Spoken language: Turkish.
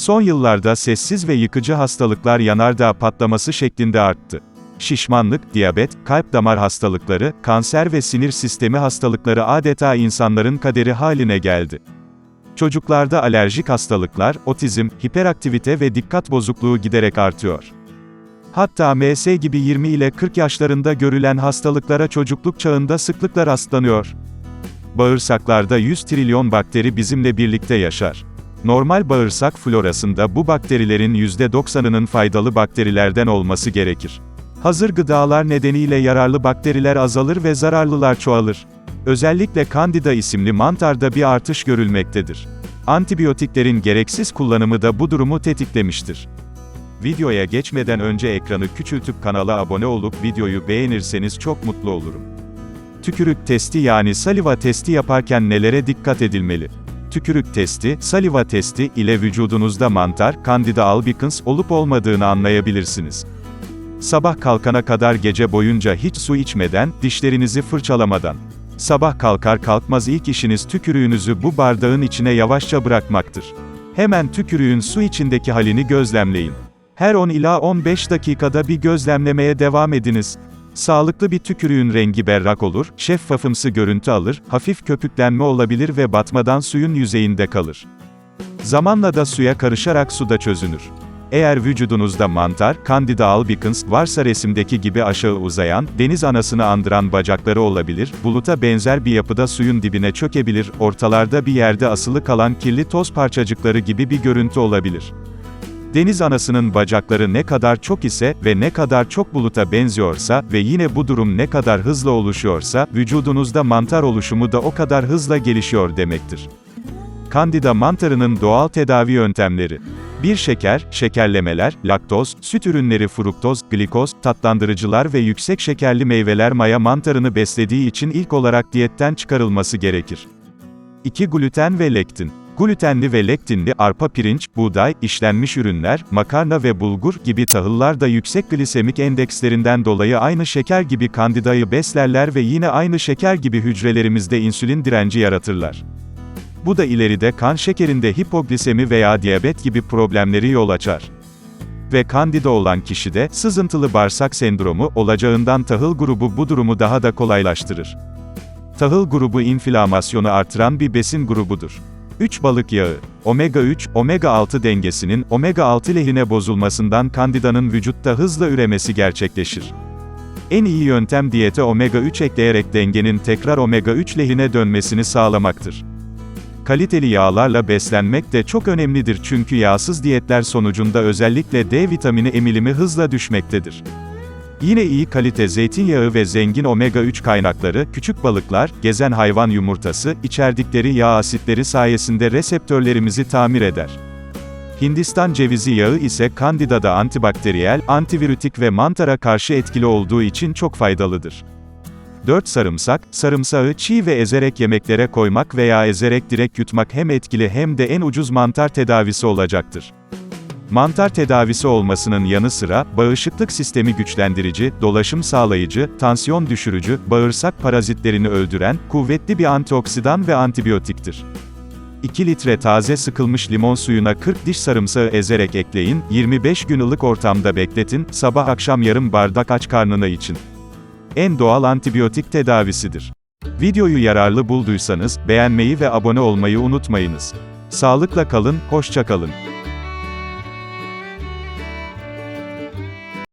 Son yıllarda sessiz ve yıkıcı hastalıklar yanardağ patlaması şeklinde arttı. Şişmanlık, diyabet, kalp damar hastalıkları, kanser ve sinir sistemi hastalıkları adeta insanların kaderi haline geldi. Çocuklarda alerjik hastalıklar, otizm, hiperaktivite ve dikkat bozukluğu giderek artıyor. Hatta MS gibi 20 ile 40 yaşlarında görülen hastalıklara çocukluk çağında sıklıkla rastlanıyor. Bağırsaklarda 100 trilyon bakteri bizimle birlikte yaşar. Normal bağırsak florasında bu bakterilerin %90'ının faydalı bakterilerden olması gerekir. Hazır gıdalar nedeniyle yararlı bakteriler azalır ve zararlılar çoğalır. Özellikle Candida isimli mantarda bir artış görülmektedir. Antibiyotiklerin gereksiz kullanımı da bu durumu tetiklemiştir. Videoya geçmeden önce ekranı küçültüp kanala abone olup videoyu beğenirseniz çok mutlu olurum. Tükürük testi yani saliva testi yaparken nelere dikkat edilmeli? Tükürük testi, saliva testi ile vücudunuzda mantar, Candida albicans olup olmadığını anlayabilirsiniz. Sabah kalkana kadar gece boyunca hiç su içmeden, dişlerinizi fırçalamadan. Sabah kalkar kalkmaz ilk işiniz tükürüğünüzü bu bardağın içine yavaşça bırakmaktır. Hemen tükürüğün su içindeki halini gözlemleyin. Her 10 ila 15 dakikada bir gözlemlemeye devam ediniz. Sağlıklı bir tükürüğün rengi berrak olur, şeffafımsı görüntü alır, hafif köpüklenme olabilir ve batmadan suyun yüzeyinde kalır. Zamanla da suya karışarak suda çözünür. Eğer vücudunuzda mantar, Candida albicans varsa resimdeki gibi aşağı uzayan, deniz anasını andıran bacakları olabilir, buluta benzer bir yapıda suyun dibine çökebilir, ortalarda bir yerde asılı kalan kirli toz parçacıkları gibi bir görüntü olabilir. Deniz anasının bacakları ne kadar çok ise ve ne kadar çok buluta benziyorsa ve yine bu durum ne kadar hızlı oluşuyorsa, vücudunuzda mantar oluşumu da o kadar hızla gelişiyor demektir. Candida mantarının doğal tedavi yöntemleri. Bir şeker, şekerlemeler, laktoz, süt ürünleri fruktoz, glikoz, tatlandırıcılar ve yüksek şekerli meyveler maya mantarını beslediği için ilk olarak diyetten çıkarılması gerekir. 2. Gluten ve lektin. Glutenli ve lektinli arpa pirinç, buğday, işlenmiş ürünler, makarna ve bulgur gibi tahıllar da yüksek glisemik endekslerinden dolayı aynı şeker gibi kandidayı beslerler ve yine aynı şeker gibi hücrelerimizde insülin direnci yaratırlar. Bu da ileride kan şekerinde hipoglisemi veya diyabet gibi problemleri yol açar. Ve kandida olan kişide sızıntılı bağırsak sendromu olacağından tahıl grubu bu durumu daha da kolaylaştırır. Tahıl grubu inflamasyonu artıran bir besin grubudur. 3 balık yağı. Omega 3, omega 6 dengesinin omega 6 lehine bozulmasından kandidanın vücutta hızla üremesi gerçekleşir. En iyi yöntem diyete omega 3 ekleyerek dengenin tekrar omega 3 lehine dönmesini sağlamaktır. Kaliteli yağlarla beslenmek de çok önemlidir çünkü yağsız diyetler sonucunda özellikle D vitamini emilimi hızla düşmektedir. Yine iyi kalite zeytinyağı ve zengin omega 3 kaynakları, küçük balıklar, gezen hayvan yumurtası, içerdikleri yağ asitleri sayesinde reseptörlerimizi tamir eder. Hindistan cevizi yağı ise kandidada antibakteriyel, antivirütik ve mantara karşı etkili olduğu için çok faydalıdır. 4 sarımsak, sarımsağı çiğ ve ezerek yemeklere koymak veya ezerek direkt yutmak hem etkili hem de en ucuz mantar tedavisi olacaktır. Mantar tedavisi olmasının yanı sıra, bağışıklık sistemi güçlendirici, dolaşım sağlayıcı, tansiyon düşürücü, bağırsak parazitlerini öldüren, kuvvetli bir antioksidan ve antibiyotiktir. 2 litre taze sıkılmış limon suyuna 40 diş sarımsağı ezerek ekleyin, 25 gün ılık ortamda bekletin, sabah akşam yarım bardak aç karnına için. En doğal antibiyotik tedavisidir. Videoyu yararlı bulduysanız, beğenmeyi ve abone olmayı unutmayınız. Sağlıkla kalın, hoşça kalın.